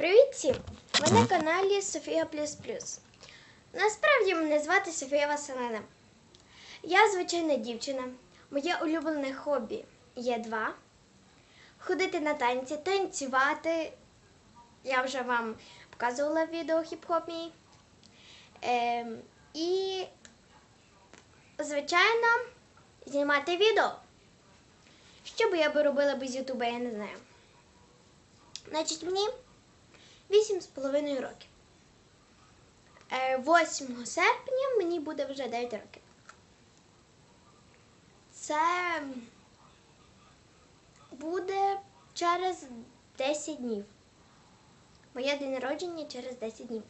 Привіт всім! Ви на каналі Софія Плюс Плюс. Насправді мене звати Софія Василина. Я звичайна дівчина. Моє улюблене хобі є два: ходити на танці, танцювати. Я вже вам показувала відео хіп-хоп мій. Ем, і, звичайно, знімати відео. Що би я би робила без Ютуба, я не знаю. Значить, мені 8,5 років. Е, 8 серпня мені буде вже 9 років. Це буде через 10 днів. Моє день народження через 10 днів.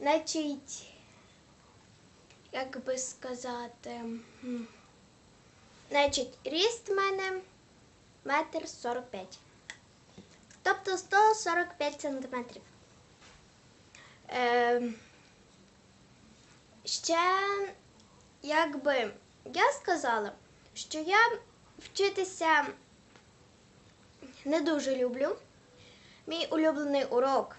Значить, як би сказати, значить, ріст в мене метр 45. Тобто 145 сантиметрів. Е, ще, якби я сказала, що я вчитися не дуже люблю. Мій улюблений урок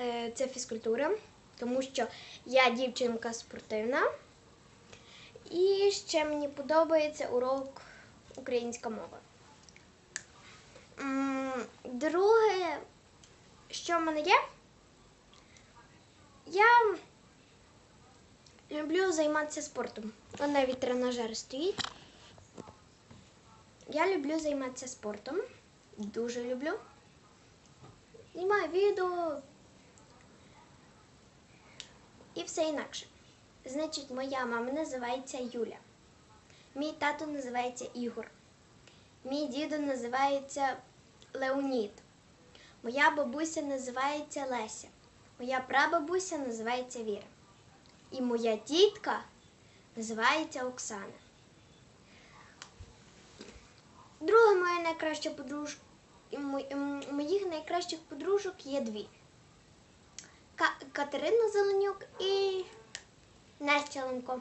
е, це фізкультура, тому що я дівчинка спортивна. І ще мені подобається урок українська мова. Друге, що в мене є, я люблю займатися спортом. Вон навіть тренажер стоїть. Я люблю займатися спортом. Дуже люблю. Знімаю відео і все інакше. Значить, моя мама називається Юля. Мій тато називається Ігор. Мій дідо називається Леонід. Моя бабуся називається Леся. Моя прабабуся називається Віра. І моя тітка називається Оксана. Друга моя найкраща подружка. Моїх найкращих подружок є дві. Катерина Зеленюк і Настя Ленко.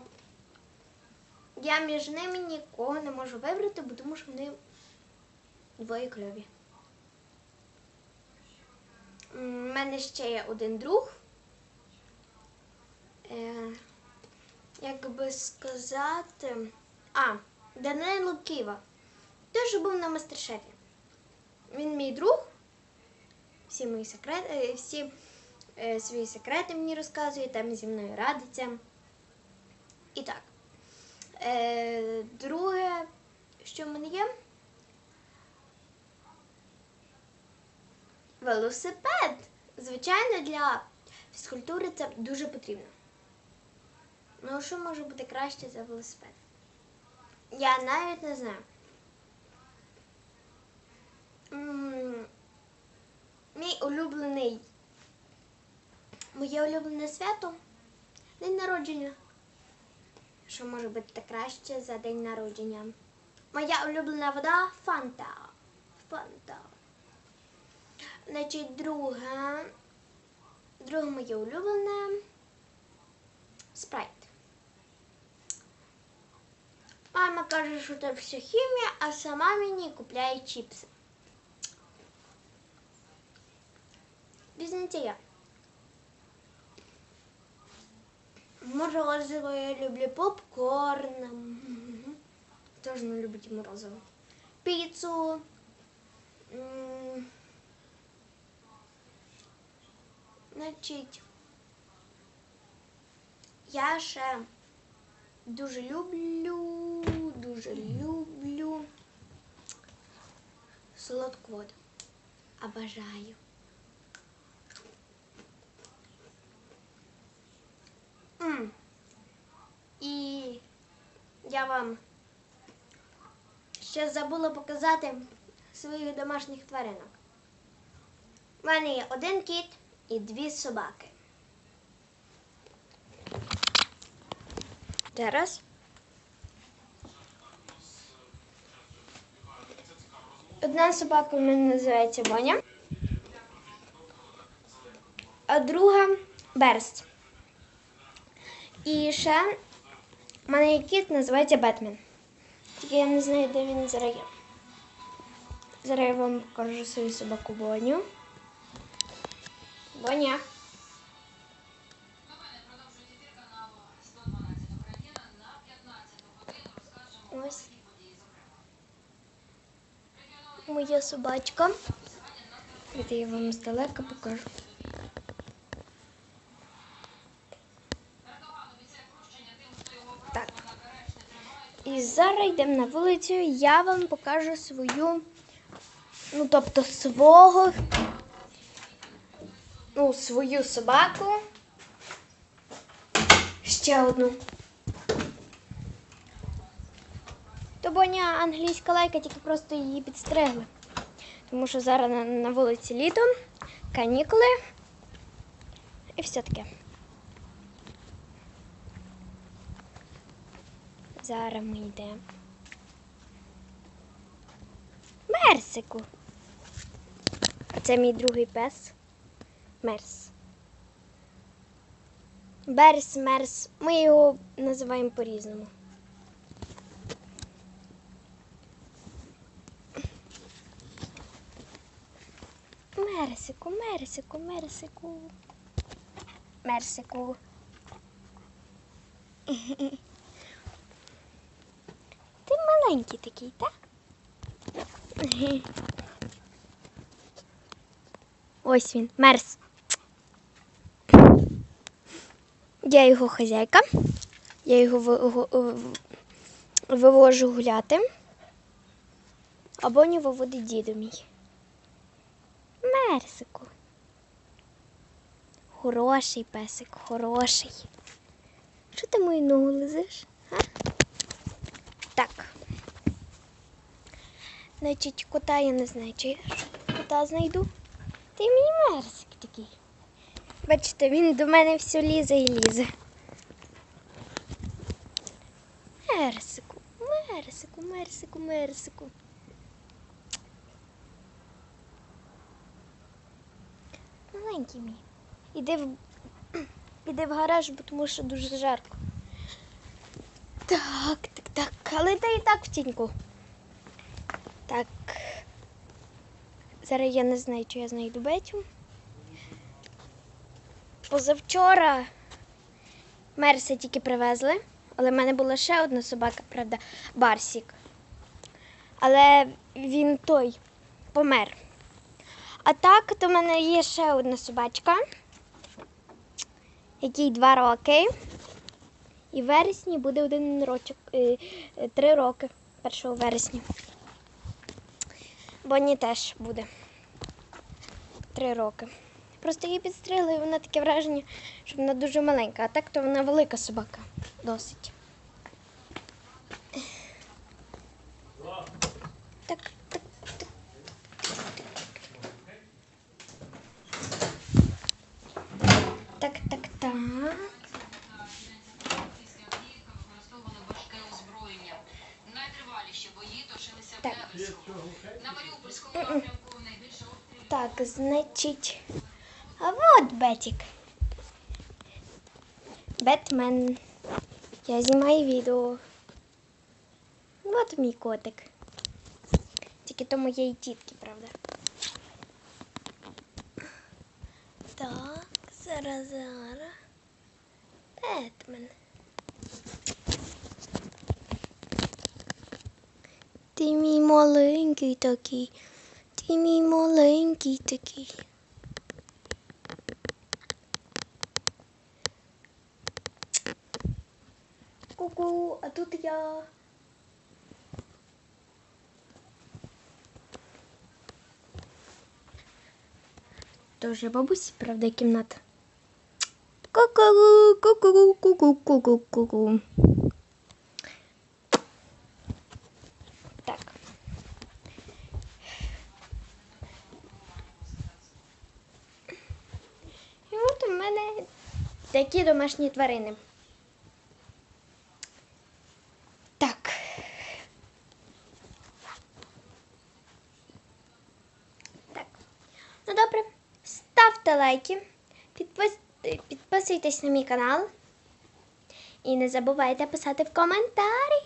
Я між ними нікого не можу вибрати, бо тому що вони двоє кльові. У мене ще є один друг. Е, як би сказати. А, Данило Кива. Теж був на мастер-шефі. Він мій друг. Всі мої секрети, е, всі е, свої секрети мені розказує, там зі мною радиться. І так. Е, друге, що в мене є? Велосипед. Звичайно, для фізкультури це дуже потрібно. Ну, що може бути краще за велосипед? Я навіть не знаю. Мій улюблений. Моє улюблене свято день народження. Що може бути краще за день народження? Моя улюблена вода фанта. Фанта. Значить, друге. Друге моє улюблене спрайт. Мама каже, що це все хімія, а сама мені купляє чіпси. Візьміться я. Морозиво я люблю, попкорн. Мгм. Теж не любить морозиво. Піцу. Значить, я ще дуже люблю, дуже люблю солодку воду. Обожаю. М. І я вам ще забула показати своїх домашніх тваринок. У мене є один кіт і дві собаки. Зараз. Одна собака в мене називається Боня, а друга Берст. І ще в мене є кіт, називається Бетмен. Тільки я не знаю, де він зараз є. Зараз я вам покажу свою собаку Боню. Боня. Ось. Моя собачка. Це я вам здалека покажу. Так. І зараз йдемо на вулицю. Я вам покажу свою, ну тобто свого, свою собаку. Ще одну. То Боня англійська лайка, тільки просто її підстригли. Тому що зараз на, на вулиці літо, канікули і все таке. Зараз ми йдемо. Мерсику. А це мій другий пес. Мерс. Берс, мерс. Ми його називаємо по-різному. Мерсику, мерсику, мерсику. Мерсику. Ти маленький такий, так? Ось він, мерс. Я його хазяйка. Я його вивожу гуляти. Або не виводить діду мій. Мерсику. Хороший песик, хороший. Що ти мою ногу лизиш? А? Так. Значить, кота я не знаю, чи я кота знайду. Ти мій мерсик. Бачите, він до мене все лізе і лізе. Мерсику, мерсику, мерсику, мерсику. Маленький мій. Іди в, іди в гараж, бо тому що дуже жарко. Так, так, так. Але ти і так в тіньку. Так. Зараз я не знаю, чи я знайду Бетю. Позавчора Мерса тільки привезли, але в мене була ще одна собака, правда, Барсік. Але він той помер. А так, то в мене є ще одна собачка, якій два роки. І в вересні буде один рочок, е, е, три роки, 1 вересня. Бонні теж буде три роки. Просто її підстригли, і вона таке враження, що вона дуже маленька, а так то вона велика собака. Досить. Так, так, так. Так, так, так. Так. На Маріупольському напрямку найбільше обстрілів Так, значить. А вот Бетик. Бетмен. Я знімаю відео. Вот мій котик. Тільки то моєї тітки, правда. Так, зараз, зараз. Бетмен. Ти мій маленький такий. Ти мій маленький такий. Ку-ку, а тут я. Тоже бабусі, правда, кімната. Ку-ку, ку-ку, ку-ку, ку-ку, ку-ку. Так. І от у мене такі домашні тварини. Так. Так. Ну добре. Ставте лайки, підпис... підписуйтесь на мій канал. І не забувайте писати в коментарях.